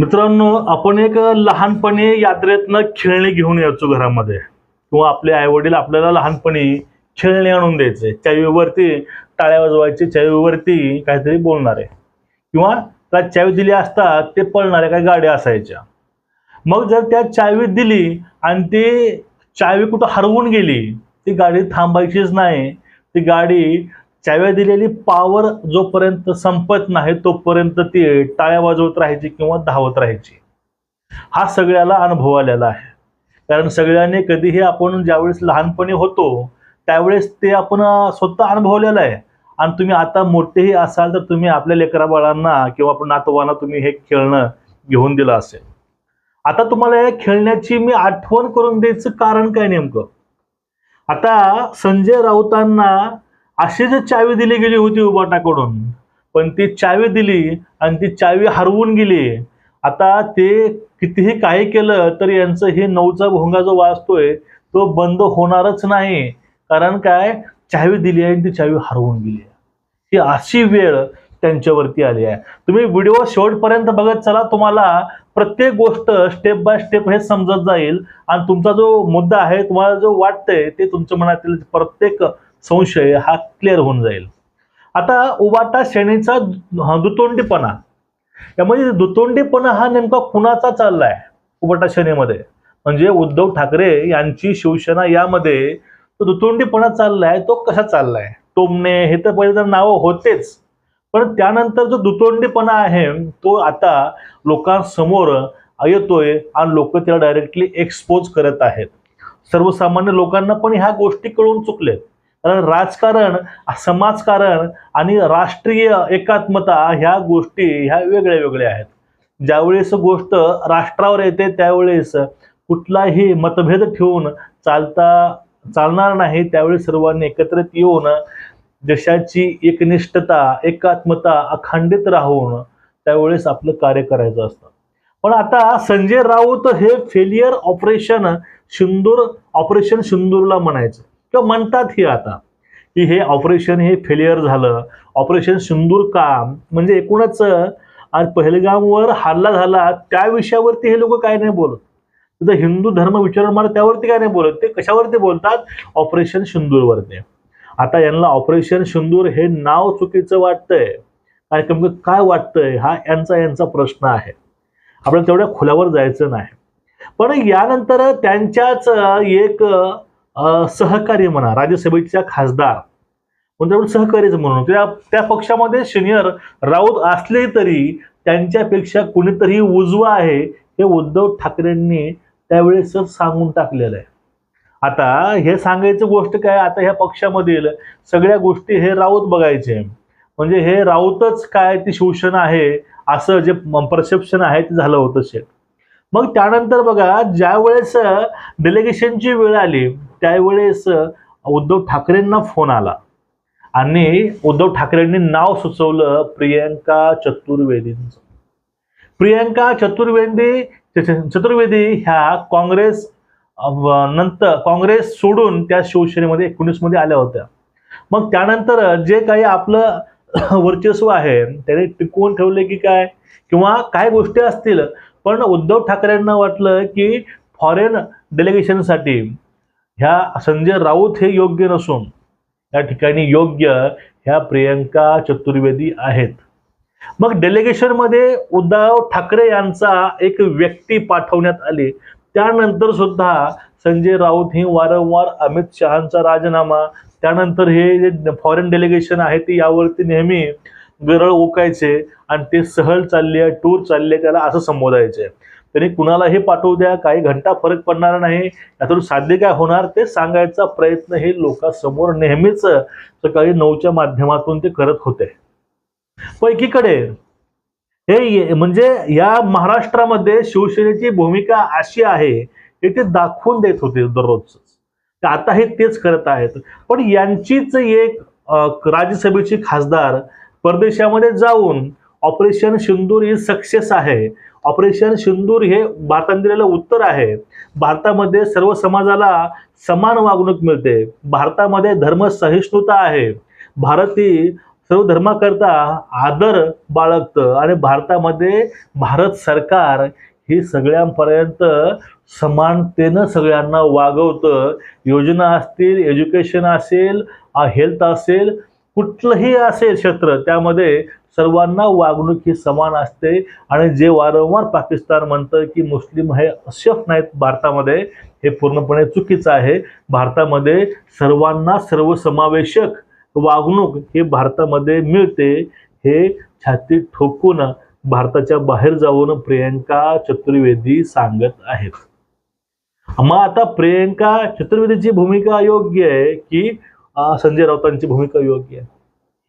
मित्रांनो आपण एक लहानपणी यात्रेतनं खेळणी घेऊन यायचो घरामध्ये. किंवा आपले आईवडील आपल्याला लहानपणी खेळणी आणून द्यायचे. चावीवरती टाळ्या वाजवायचे चावीवरती काहीतरी बोलणारे. किंवा त्या चावी दिली असता ते पळणाऱ्या काही गाड्या असायच्या. मग जर त्या चावी दिली आणि ती चावी कुठं हरवून गेली ती गाडी थांबायचीच नाही. ती गाडी चाव्या दिलेली पावर जोपर्यंत संपत नाही तोपर्यंत ती टाळ्या वाजवत राहायची किंवा धावत राहायची. हा सगळ्याला अनुभव आलेला आहे. कारण सगळ्यांनी कधीही आपण ज्यावेळेस लहानपणी होतो त्यावेळेस ते आपण स्वतः अनुभवलेलं आहे. आणि तुम्ही आता मोठेही असाल तर तुम्ही आपल्या लेकरा बाळांना किंवा आपण नातवांना तुम्ही हे खेळणं घेऊन दिलं असेल. आता तुम्हाला या खेळण्याची मी आठवण करून द्यायचं कारण काय नेमकं? आता संजय राऊतांना अशी जी चावी दिली गेली होती उबाटाकडून पण ती चावी दिली आणि ती चावी हरवून गेली आता ते कितीही काही केलं तर यांचं हे नऊचा भोंगा जो वाजतोय तो बंद होणारच नाही. कारण काय? चावी दिली आहे आणि ती चावी हरवून गेली आहे. ही अशी वेळ त्यांच्यावरती आली आहे. तुम्ही व्हिडिओ शेवटपर्यंत बघत चला तुम्हाला प्रत्येक गोष्ट स्टेप बाय स्टेप हे समजत जाईल. आणि तुमचा जो मुद्दा आहे तुम्हाला जो वाटतंय ते तुमच्या मनातील प्रत्येक संशय हा क्लिअर होऊन जाईल. आता उबाटा श्रेणीचा दुतोंडीपणा. यामध्ये दुतोंडीपणा हा नेमका कुणाचा चाललाय उबाटा श्रेणीमध्ये? म्हणजे उद्धव ठाकरे यांची शिवसेना यामध्ये तो दुतोंडीपणा चाललाय तो कसा चाललाय? टोमणे हे तर पहिले तर नावं होतेच. पण त्यानंतर जो दुतोंडीपणा आहे तो आता लोकांसमोर येतोय आणि लोक त्याला डायरेक्टली एक्सपोज करत आहेत. सर्वसामान्य लोकांना पण ह्या गोष्टी कळून चुकलेत कारण राजकारण समाजकारण आणि राष्ट्रीय एकात्मता ह्या गोष्टी ह्या वेगळ्या वेगळ्या आहेत. ज्यावेळेस गोष्ट राष्ट्रावर येते त्यावेळेस कुठलाही मतभेद ठेवून चालता चालणार नाही त्यावेळेस सर्वांनी एकत्रित येऊन देशाची एकनिष्ठता एकात्मता अखंडित राहून त्यावेळेस आपलं कार्य करायचं असतं. पण आता संजय राऊत हे फेलियर ऑपरेशन सिंदूर ऑपरेशन सिंदूरला म्हणायचं. किंवा म्हणतात हे आता की हे ऑपरेशन हे फेलियर झालं. ऑपरेशन सिंदूर काम म्हणजे एकूणच आज पहलगामवर हल्ला झाला त्या विषयावरती हे लोक काय नाही बोलत. तिथं हिंदू धर्म विचारून मला त्यावरती काय नाही बोलत. ते कशावरती बोलतात? ऑपरेशन सिंदूरवरती. आता यांना ऑपरेशन सिंदूर हे नाव चुकीचं वाटतंय. काय नेमकं काय वाटतंय? हा यांचा यांचा प्रश्न आहे. आपल्याला तेवढ्या खुल्यावर जायचं नाही. पण यानंतर त्यांच्याच एक सहकार्य सहकारी म्हणा राज्यसभेच्या खासदार. म्हणजे आपण सहकारीच म्हणून. त्या त्या पक्षामध्ये सिनियर राऊत असले तरी त्यांच्यापेक्षा कुणीतरी उजवा आहे हे उद्धव ठाकरेंनी त्यावेळेस सांगून टाकलेलं आहे. आता हे सांगायचं गोष्ट काय? आता ह्या पक्षामधील सगळ्या गोष्टी हे राऊत बघायचे. म्हणजे हे राऊतच काय ती शिवसेना आहे असं जे परसेप्शन आहे ते झालं होतं शेत मग त्यानंतर बघा ज्या वेळेस डेलिगेशनची वेळ आली त्यावेळेस उद्धव ठाकरेंना फोन आला. आणि उद्धव ठाकरेंनी नाव सुचवलं प्रियंका चतुर्वेदींचं. प्रियंका चतुर्वेदी चतुर्वेदी ह्या काँग्रेस नंतर काँग्रेस सोडून त्या शिवसेनेमध्ये एकोणीसमध्ये आल्या होत्या. मग त्यानंतर जे काही आपलं वर्चस्व आहे त्याने टिकवून ठेवले की काय? किंवा काय गोष्टी असतील? पण उद्धव ठाकरेंना वाटलं की फॉरेन डेलिगेशनसाठी ह्या संजय राऊत हे योग्य नसून या ठिकाणी योग्य ह्या प्रियंका चतुर्वेदी आहेत. मग डेलिगेशनमध्ये उद्धव ठाकरे यांचा एक व्यक्ती पाठवण्यात आली. त्यानंतर सुद्धा संजय राऊत हे वारंवार अमित शहांचा राजीनामा त्यानंतर हे जे फॉरेन डेलिगेशन आहे ते यावरती नेहमी गरळ ओकायचे आणि ते सहल चालले टूर चालले त्याला असं संबोधायचे. तरी कुणालाही पाठवू द्या काही घंटा फरक पडणार नाही. यातून साध्य काय होणार ते सांगायचा प्रयत्न हे लोकांसमोर नेहमीच सकाळी नऊच्या माध्यमातून ते करत होते. पैकीकडे हे म्हणजे या महाराष्ट्रामध्ये शिवसेनेची भूमिका अशी आहे हे ते दाखवून देत होते दररोज आता हे तेच करत आहेत. पण यांचीच एक राज्यसभेची खासदार परदेशामध्ये जाऊन ऑपरेशन सिंदूर ही सक्सेस आहे. ऑपरेशन सिंदूर हे भारताने दिलेलं उत्तर आहे. भारतामध्ये सर्व समाजाला समान वागणूक मिळते. भारतामध्ये धर्म सहिष्णुता आहे. भारत ही सर्व धर्माकरता आदर बाळगतं आणि भारतामध्ये भारत सरकार ही सगळ्यांपर्यंत समानतेनं सगळ्यांना वागवतं. योजना असतील एज्युकेशन असेल हेल्थ असेल कुठलंही असेल क्षेत्र त्यामध्ये सर्वांना वागणूक ही समान असते. आणि जे वारंवार पाकिस्तान म्हणतं की मुस्लिम हे अशफ नाहीत भारतामध्ये हे पूर्णपणे चुकीचं आहे. भारतामध्ये सर्वांना सर्वसमावेशक वागणूक हे भारतामध्ये मिळते हे छाती ठोकून भारताच्या बाहेर जाऊन प्रियंका चतुर्वेदी सांगत आहेत. मग आता प्रियंका चतुर्वेदीची भूमिका योग्य आहे की संजय राऊतांची भूमिका योग्य आहे?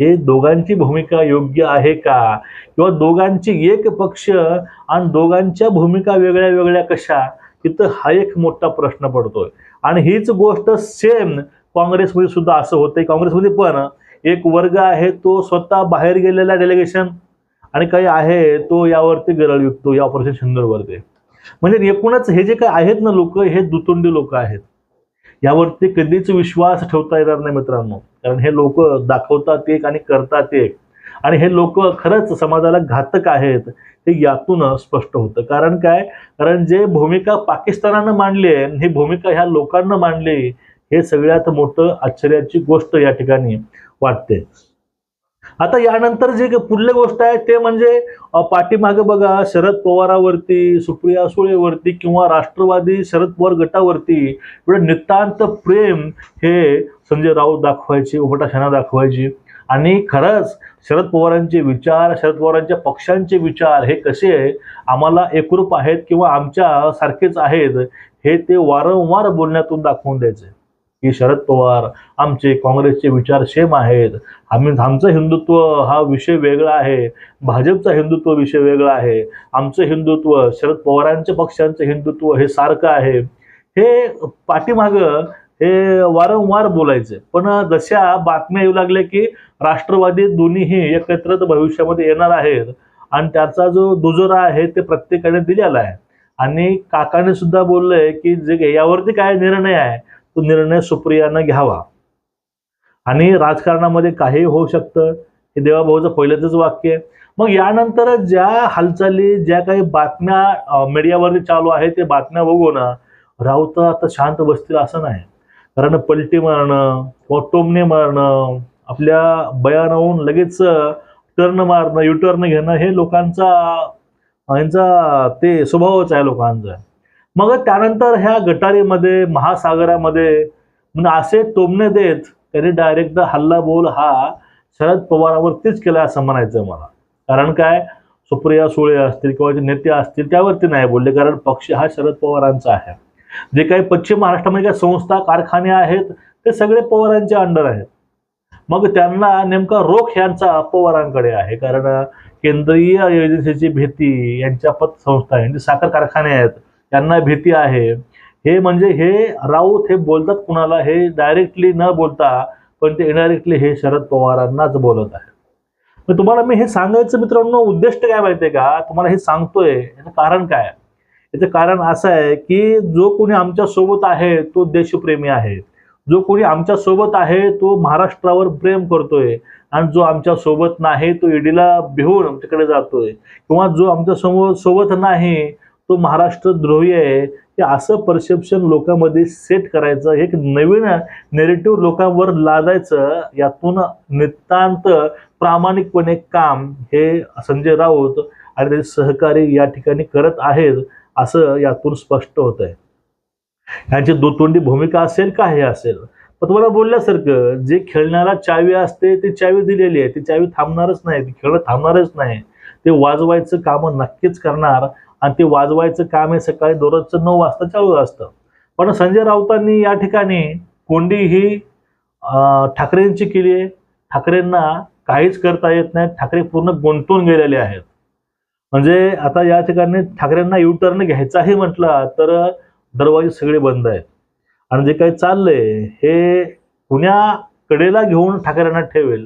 हे दोघांची भूमिका योग्य आहे का? किंवा दोघांची एक पक्ष आणि दोघांच्या भूमिका वेगळ्या वेगळ्या कशा? तिथं हा एक मोठा प्रश्न पडतोय. आणि हीच गोष्ट सेम काँग्रेसमध्ये सुद्धा असं होतंय. काँग्रेसमध्ये पण एक वर्ग आहे तो स्वतः बाहेर गेलेला डेलिगेशन आणि काही आहे तो यावरती गरळ विकतो या ऑपरेशन सिंदूरवरती म्हणजे एकूणच हे जे काही आहेत ना लोक हे दुतोंडी लोक आहेत. यावरती कधीच विश्वास ठेवता येणार नाही मित्रांनो. कारण हे लोक दाखवतात एक आणि करतात एक. आणि हे लोक खरंच समाजाला घातक आहेत हे यातून स्पष्ट होतं. कारण काय? कारण जे भूमिका पाकिस्तानानं मांडली आहे ही भूमिका ह्या लोकांना मांडली हे सगळ्यात मोठं आश्चर्याची गोष्ट या ठिकाणी वाटते. आता यानंतर जे पुढली गोष्ट आहे ते म्हणजे पाठीमागे बघा शरद पवारावरती सुप्रिया सुळेवरती किंवा राष्ट्रवादी शरद पवार गटावरती एवढं नितांत प्रेम हे संजय राऊत दाखवायचे उपटाशना दाखवायची. आणि खरंच शरद पवारांचे विचार शरद पवारांच्या पक्षांचे विचार हे कसे आहे आम्हाला एकरूप आहेत किंवा आमच्या सारखेच आहेत हे ते वारंवार बोलण्यातून दाखवून द्यायचे. की शरद पवार आमचे काँग्रेसचे विचार सेम आहेत. आम्ही आमचं हिंदुत्व हा विषय वेगळा आहे. भाजपचा हिंदुत्व विषय वेगळा आहे. आमचं हिंदुत्व शरद पवारांच्या पक्षांचं हिंदुत्व हे सारखं आहे. हे पाठीमागं हे वारंवार बोलायचे पण जशा बातम्या येऊ लागल्या की राष्ट्रवादी दोन्हीही एकत्रित भविष्यामध्ये येणार आहेत. आणि त्याचा जो दुजोरा आहे ते प्रत्येकाने दिलेला आहे. आणि काकाने सुद्धा बोललंय की जे यावरती काय निर्णय आहे तो निर्णय सुप्रियानं घ्यावा. आणि राजकारणामध्ये काही होऊ शकतं. हे देवाभाऊचं पहिल्याच वाक्य आहे. मग यानंतर ज्या हालचाली ज्या काही बातम्या मीडियावरती चालू आहे ते बातम्या बघून राऊत आता शांत बसतील असं नाही. कारण पलटी मारणं किंवा टोमणे मारणं आपल्या बयानावून लगेच टर्न मारणं युटर्न घेणं हे लोकांचा यांचा ते स्वभावच आहे लोकांचा. मग त्यानंतर ह्या गटारीमध्ये महासागरामध्ये म्हणजे असे टोमणे देत त्यांनी डायरेक्ट हल्ला बोल हा शरद पवारावरतीच केला असं म्हणायचं मला. कारण काय? सुप्रिया सुळे असतील किंवा जे नेते असतील त्यावरती नाही बोलले. कारण पक्ष हा शरद पवारांचा आहे. जे काही पश्चिम महाराष्ट्रामध्ये काही संस्था कारखाने आहेत ते सगळे पवारांच्या अंडर आहेत. मग त्यांना नेमका रोख यांचा पवारांकडे आहे. कारण केंद्रीय एजन्सीची भीती यांच्या पतसंस्था यांचे साखर कारखाने आहेत. त्यांना भीती आहे. हे म्हणजे हे राऊत हे बोलतात कुणाला? हे डायरेक्टली न बोलता पण ते इनडायरेक्टली हे शरद पवारांनाच बोलत आहे मग तुम्हाला मी हे सांगायचं मित्रांनो उद्दिष्ट काय माहितीये का? तुम्हाला हे सांगतोय याचं कारण काय? याचं कारण असं आहे की जो कोणी आमच्यासोबत आहे तो देशप्रेमी आहे. जो कोणी आमच्यासोबत आहे तो महाराष्ट्रावर प्रेम करतोय. आणि जो आमच्यासोबत नाही तो ईडीला भिवून तिकडे जातोय. किंवा जो आमच्यासमोर सोबत नाही तो महाराष्ट्र द्रोही आहे हे असं परसेप्शन लोकांमध्ये सेट करायचं एक नवीन नेरेटिव्ह लोकांवर लादायचं यातून नितांत प्रामाणिकपणे काम हे संजय राऊत आणि त्याचे सहकारी या ठिकाणी करत आहेत असं यातून स्पष्ट होत आहे यांची दुतोंडी भूमिका असेल का हे असेल. पण तुम्हाला बोलल्यासारखं जे खेळण्याला चावी असते ती चावी दिलेली आहे. ती चावी थांबणारच नाही ती खेळणं थांबणारच नाही. ते वाजवायचं कामं नक्कीच करणार. आणि ते वाजवायचं काम हे सकाळी दररोजचं नऊ वाजता चालू असतं. पण संजय राऊतांनी या ठिकाणी कोंडी ही ठाकरेंची केली आहे. ठाकरेंना काहीच करता येत नाही. ठाकरे पूर्ण गुंतून गेलेले आहेत. म्हणजे आता या ठिकाणी ठाकरेंना युटर्न घ्यायचाही म्हटला तर दरवाजे सगळे बंद आहेत. आणि जे काही चाललंय हे पुण्या कडेला घेऊन ठाकरेंना ठेवेल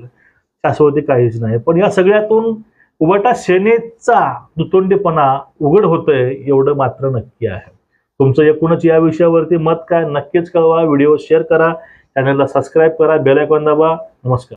शाश्वती काहीच नाही. पण या सगळ्यातून उभटा सेनेचा दुतोंडीपणा उघड होतोय एवढं मात्र नक्की आहे. तुमचं एकूणच या विषयावरती मत काय नक्कीच कळवा व्हिडिओ शेअर करा चॅनलला सबस्क्राईब करा बेलायकॉन दाबा. नमस्कार.